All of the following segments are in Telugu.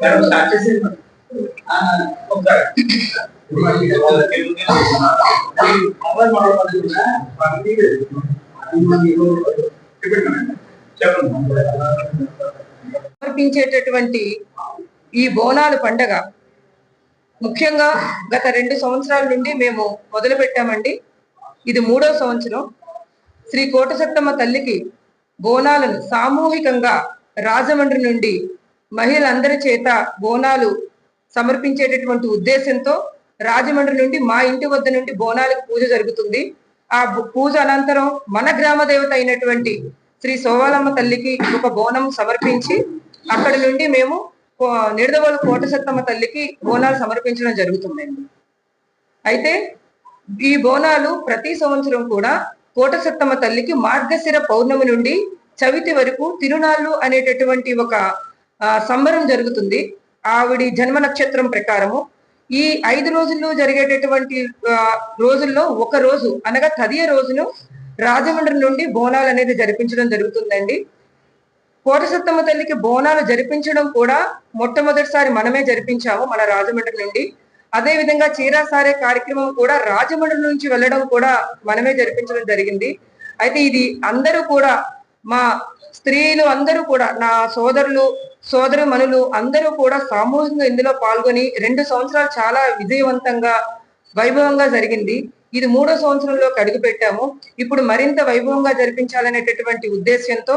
మేడం స్టార్ట్ చేసి చెప్పండి సమర్పించేటటువంటి ఈ బోనాలు పండగ ముఖ్యంగా గత రెండు సంవత్సరాల నుండి మేము మొదలు పెట్టామండి ఇది మూడో సంవత్సరం. శ్రీ కోటసత్తమ్మ తల్లికి బోనాలను సామూహికంగా రాజమండ్రి నుండి మహిళలందరి చేత బోనాలు సమర్పించేటటువంటి ఉద్దేశంతో రాజమండ్రి నుండి మా ఇంటి వద్ద నుండి బోనాలకు పూజ జరుగుతుంది. ఆ పూజ అనంతరం మన గ్రామ దేవత అయినటువంటి శ్రీ సోవాలమ్మ తల్లికి ఒక బోనం సమర్పించి అక్కడి నుండి మేము నిడదవోలు కోటసత్తమ్మ తల్లికి బోనాలు సమర్పించడం జరుగుతుందండి. అయితే ఈ బోనాలు ప్రతి సంవత్సరం కూడా కోటసత్తమ్మ తల్లికి మార్గశిర పౌర్ణమి నుండి చవితి వరకు తిరునాళ్ళు అనేటటువంటి ఒక సంబరం జరుగుతుంది. ఆవిడి జన్మ నక్షత్రం ప్రకారము ఈ ఐదు రోజుల్లో జరిగేటటువంటి రోజుల్లో ఒక రోజు అనగా తదియ రోజును రాజమండ్రి నుండి బోనాలు అనేది జరిపించడం జరుగుతుందండి. కోటసత్తమ్మ తల్లికి బోనాలు జరిపించడం కూడా మొట్టమొదటిసారి మనమే జరిపించాము మన రాజమండ్రి నుండి. అదే విధంగా చీరాసారే కార్యక్రమం కూడా రాజమండ్రి నుంచి వెళ్ళడం కూడా మనమే జరిపించడం జరిగింది. అయితే ఇది అందరూ కూడా మా స్త్రీలు అందరూ కూడా నా సోదరులు సోదరు మనులు అందరూ కూడా సామూహికంగా ఇందులో పాల్గొని రెండు సంవత్సరాలు చాలా విజయవంతంగా వైభవంగా జరిగింది. ఇది మూడో సంవత్సరంలోకి అడుగు పెట్టాము. ఇప్పుడు మరింత వైభవంగా జరిపించాలనేటటువంటి ఉద్దేశ్యంతో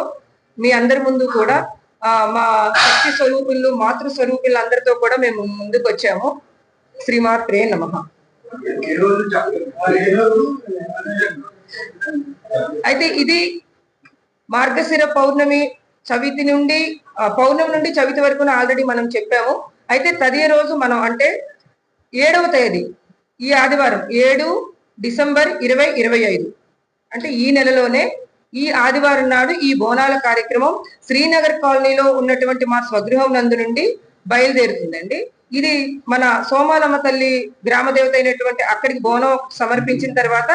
మీ అందరి ముందు కూడా ఆ, మా శక్తి స్వరూపులు మాతృ స్వరూపులు అందరితో కూడా మేము ముందుకు వచ్చాము శ్రీమాత్రే నమ. అయితే ఇది మార్గశిర పౌర్ణమి చవితి నుండి పౌర్ణమి నుండి చవితి వరకు ఆల్రెడీ మనం చెప్పాము. అయితే తదియ రోజు మనం అంటే ఏడవ తేదీ ఈ ఆదివారం ఏడు డిసెంబర్ ఇరవై ఇరవై ఐదు. అంటే ఈ నెలలోనే ఈ ఆదివారం నాడు ఈ బోనాల కార్యక్రమం శ్రీనగర్ కాలనీలో ఉన్నటువంటి మా స్వగృహం నందు నుండి బయలుదేరుతుందండి. ఇది మన సోమాలమ్మ తల్లి గ్రామ దేవత అయినటువంటి అక్కడికి బోనం సమర్పించిన తర్వాత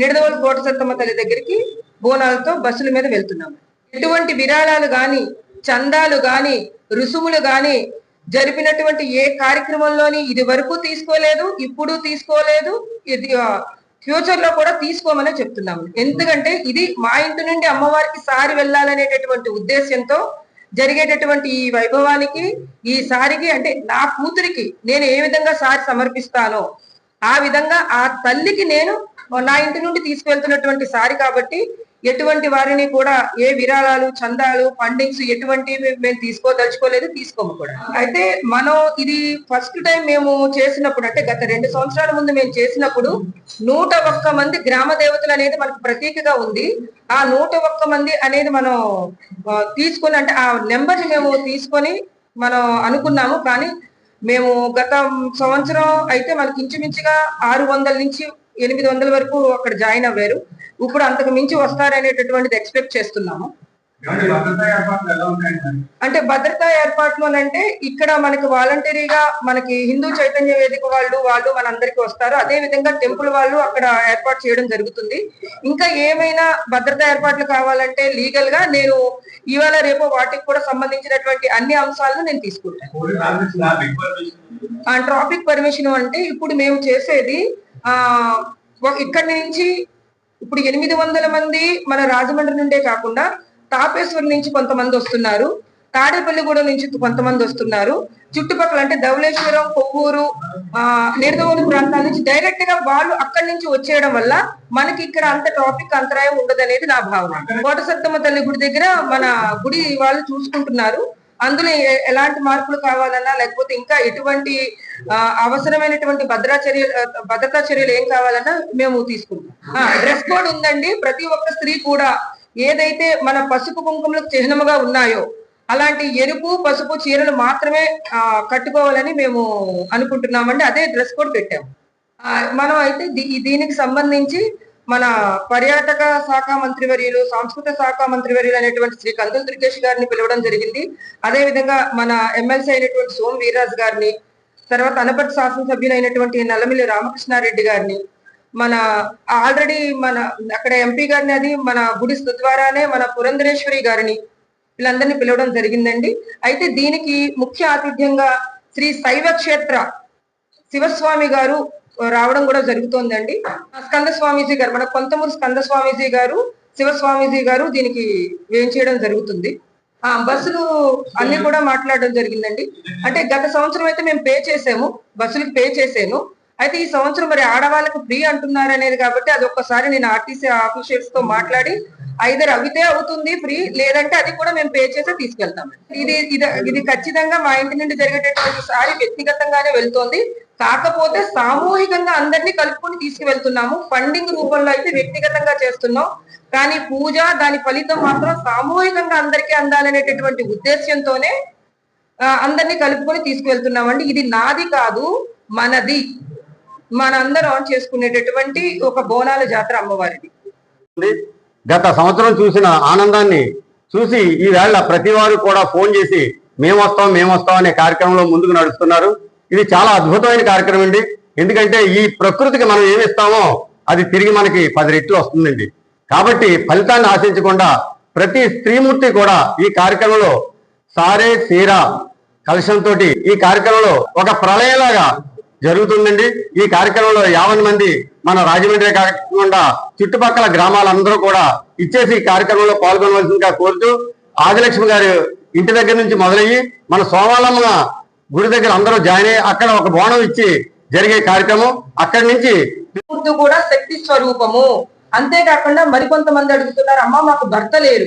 నిడదవోలు కోటసత్తమ్మ తల్లి దగ్గరికి బోనాలతో బస్సుల మీద వెళ్తున్నాము. ఎటువంటి విరాళాలు గాని చందాలు గాని రుసుములు గాని జరిపినటువంటి ఏ కార్యక్రమంలోని ఇది వరకు తీసుకోలేదు ఇప్పుడు తీసుకోలేదు ఇది ఫ్యూచర్లో కూడా తీసుకోమని చెప్తున్నాము. ఎందుకంటే ఇది మా ఇంటి నుండి అమ్మవారికి సారి వెళ్ళాలనేటటువంటి ఉద్దేశంతో జరిగేటటువంటి ఈ వైభవానికి ఈ సారికి అంటే నా కూతురికి నేను ఏ విధంగా సారి సమర్పిస్తానో ఆ విధంగా ఆ తల్లికి నేను నా ఇంటి నుండి తీసుకెళ్తున్నటువంటి సారి కాబట్టి ఎటువంటి వారిని కూడా ఏ విరాళాలు చందాలు ఫండింగ్స్ ఎటువంటివి మేము తీసుకోదలుచుకోలేదు తీసుకోము కూడా. అయితే మనం ఇది ఫస్ట్ టైం మేము చేసినప్పుడు అంటే గత రెండు సంవత్సరాల ముందు మేము చేసినప్పుడు నూట ఒక్క మంది గ్రామ దేవతలు అనేది మనకు ప్రతీకగా ఉంది. ఆ నూట ఒక్క మంది అనేది మనం తీసుకుని తీసుకొని అంటే ఆ నెంబర్ మేము తీసుకొని మనం అనుకున్నాము. కానీ మేము గత సంవత్సరం అయితే మనకి ఇంచుమించుగా ఆరు వందల నుంచి ఎనిమిది వందల వరకు అక్కడ జాయిన్ అవ్వారు. ఇప్పుడు అంతకు మించి వస్తారనేటటువంటిది ఎక్స్పెక్ట్ చేస్తున్నాము. అంటే భద్రతా ఏర్పాట్లు అంటే ఇక్కడ మనకి వాలంటరీగా మనకి హిందూ చైతన్య వేదిక వాళ్ళు వాళ్ళు మనందరికి వస్తారు. అదే విధంగా టెంపుల్ వాళ్ళు అక్కడ ఏర్పాటు చేయడం జరుగుతుంది. ఇంకా ఏమైనా భద్రతా ఏర్పాట్లు కావాలంటే లీగల్గా నేను ఇవాళ రేపు వాటికి కూడా సంబంధించినటువంటి అన్ని అంశాలను నేను తీసుకుంటాను. ఆ ట్రాఫిక్ పర్మిషన్ అంటే ఇప్పుడు మేము చేసేది ఇక్కడి నుంచి ఇప్పుడు ఎనిమిది వందల మంది మన రాజమండ్రి నుండే కాకుండా తాపేశ్వరం నుంచి కొంతమంది వస్తున్నారు. తాడేపల్లిగూడెం నుంచి కొంతమంది వస్తున్నారు. చుట్టుపక్కల అంటే ధవళేశ్వరం కొవ్వూరు ఆ నిర్దవోలు ప్రాంతాల నుంచి డైరెక్ట్గా వాళ్ళు అక్కడి నుంచి వచ్చేయడం వల్ల మనకి ఇక్కడ అంత టాపిక్ అంతరాయం ఉండదనేది నా భావన. కోటసత్తమ్మ తల్లి గుడి దగ్గర మన గుడి వాళ్ళు చూసుకుంటున్నారు. అందులో ఎలాంటి మార్పులు కావాలన్నా లేకపోతే ఇంకా ఎటువంటి అవసరమైనటువంటి భద్రా చర్యలు భద్రతా చర్యలు ఏం కావాలన్నా మేము తీసుకుంటాం. డ్రెస్ కోడ్ ఉందండి. ప్రతి ఒక్క స్త్రీ కూడా ఏదైతే మన పసుపు కుంకుమలకు చిహ్నముగా ఉన్నాయో అలాంటి ఎరుపు పసుపు చీరలు మాత్రమే ఆ, కట్టుకోవాలని మేము అనుకుంటున్నామండి. అదే డ్రెస్ కోడ్ పెట్టాము. మనం అయితే దీనికి సంబంధించి మన పర్యాటక శాఖ మంత్రివర్యులు సాంస్కృతిక శాఖ మంత్రివర్యులు అనేటువంటి శ్రీ కందుల దుర్గేష్ గారిని పిలవడం జరిగింది. అదే విధంగా మన ఎమ్మెల్సీ అయినటువంటి సోమ్ వీర్రాజు గారిని తర్వాత అనపర్తి శాసనసభ్యులైనటువంటి నల్లమిల్లి రామకృష్ణారెడ్డి గారిని మన ఆల్రెడీ మన అక్కడ ఎంపీ గారిని అది మన గుడి ద్వారానే మన పురంధరేశ్వరి గారిని వీళ్ళందరినీ పిలవడం జరిగిందండి. అయితే దీనికి ముఖ్య ఆతిథ్యంగా శ్రీ శైవ క్షేత్ర శివస్వామి గారు రావడం కూడా జరుగుతోందండి. స్కంద స్వామీజీ గారు మన కొంతమూరు స్కంద స్వామీజీ గారు శివస్వామీజీ గారు దీనికి వేయించేయడం జరుగుతుంది. ఆ బస్సులు అన్ని కూడా మాట్లాడడం జరిగిందండి. అంటే గత సంవత్సరం అయితే మేము పే చేసాము బస్సులకు పే చేసాము అయితే ఈ సంవత్సరం మరి ఆడవాళ్ళకి ఫ్రీ అంటున్నారు అనేది కాబట్టి అది ఒక్కసారి నేను ఆర్టీసీ ఆఫీషియల్స్తో మాట్లాడి ఐదర్ అవితే అవుతుంది ఫ్రీ లేదంటే అది కూడా మేము పే చేసి తీసుకెళ్తాం ఇది ఇది ఇది ఖచ్చితంగా మా ఇంటి నుండి జరిగేటటువంటి సారి వ్యక్తిగతంగానే వెళ్తోంది. కాకపోతే సామూహికంగా అందరినీ కలుపుకొని తీసుకువెళ్తున్నాము. ఫండింగ్ రూపంలో అయితే వ్యక్తిగతంగా చేస్తున్నాం. కానీ పూజ దాని ఫలితం మాత్రం సామూహికంగా అందరికీ అందాలనేటటువంటి ఉద్దేశ్యంతోనే అందరినీ కలుపుకొని తీసుకువెళ్తున్నామండి. ఇది నాది కాదు మనది. మనందరం చేసుకునేటటువంటి ఒక బోనాల జాతర అమ్మవారిది. గత సంవత్సరం చూసిన ఆనందాన్ని చూసి ఈ వేళ ప్రతి వారు కూడా ఫోన్ చేసి మేము వస్తాం మేము వస్తాం అనే కార్యక్రమంలో ముందుకు నడుస్తున్నారు. ఇది చాలా అద్భుతమైన కార్యక్రమం అండి. ఎందుకంటే ఈ ప్రకృతికి మనం ఏమి ఇస్తామో అది తిరిగి మనకి పది రెట్లు వస్తుందండి. కాబట్టి ఫలితాన్ని ఆశించకుండా ప్రతి స్త్రీమూర్తి కూడా ఈ కార్యక్రమంలో సారే సీరా కలశంతో ఈ కార్యక్రమంలో ఒక ప్రళయలాగా జరుగుతుందండి. ఈ కార్యక్రమంలో యాభై మంది మన రాజమండ్రి కాకుండా చుట్టుపక్కల గ్రామాలందరూ కూడా ఇచ్చేసి ఈ కార్యక్రమంలో పాల్గొనవలసిందిగా కోరుతూ ఆదిలక్ష్మి గారు ఇంటి దగ్గర నుంచి మొదలయ్యి మన సోమాలమ్మ గుడి దగ్గర అందరూ జాయిన్ అయ్యి అక్కడ ఒక బోనం ఇచ్చి జరిగే కార్యక్రమం అక్కడి నుంచి కూడా శక్తి స్వరూపము. అంతేకాకుండా మరికొంతమంది అడుగుతున్నారు అమ్మ మాకు భర్త లేరు.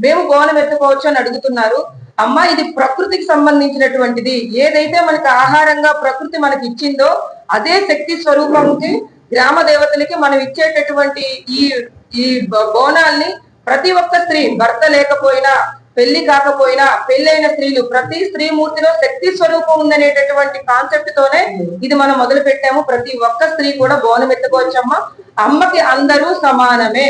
మేము బోనం ఎత్తుకోవచ్చు అని అడుగుతున్నారు. అమ్మ ఇది ప్రకృతికి సంబంధించినటువంటిది. ఏదైతే మనకి ఆహారంగా ప్రకృతి మనకి ఇచ్చిందో అదే శక్తి స్వరూపంకి గ్రామ దేవతలకి మనం ఇచ్చేటటువంటి ఈ ఈ బ- బోనాల్ని ప్రతి ఒక్క స్త్రీ భర్త లేకపోయినా పెళ్ళి కాకపోయినా పెళ్ళైన స్త్రీలు ప్రతి స్త్రీ మూర్తిలో శక్తి స్వరూపం ఉందనేటటువంటి కాన్సెప్ట్ తోనే ఇది మనం మొదలు పెట్టాము. ప్రతి ఒక్క స్త్రీ కూడా బోనం ఎత్తుకోవచ్చమ్మా. అమ్మకి అందరూ సమానమే.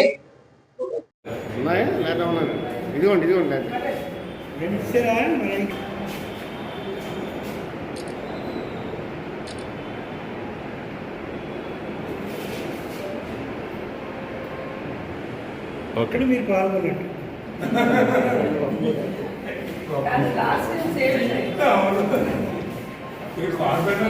ఇక్కడ మీరు పాల్గొనండి. కార్పొరేట్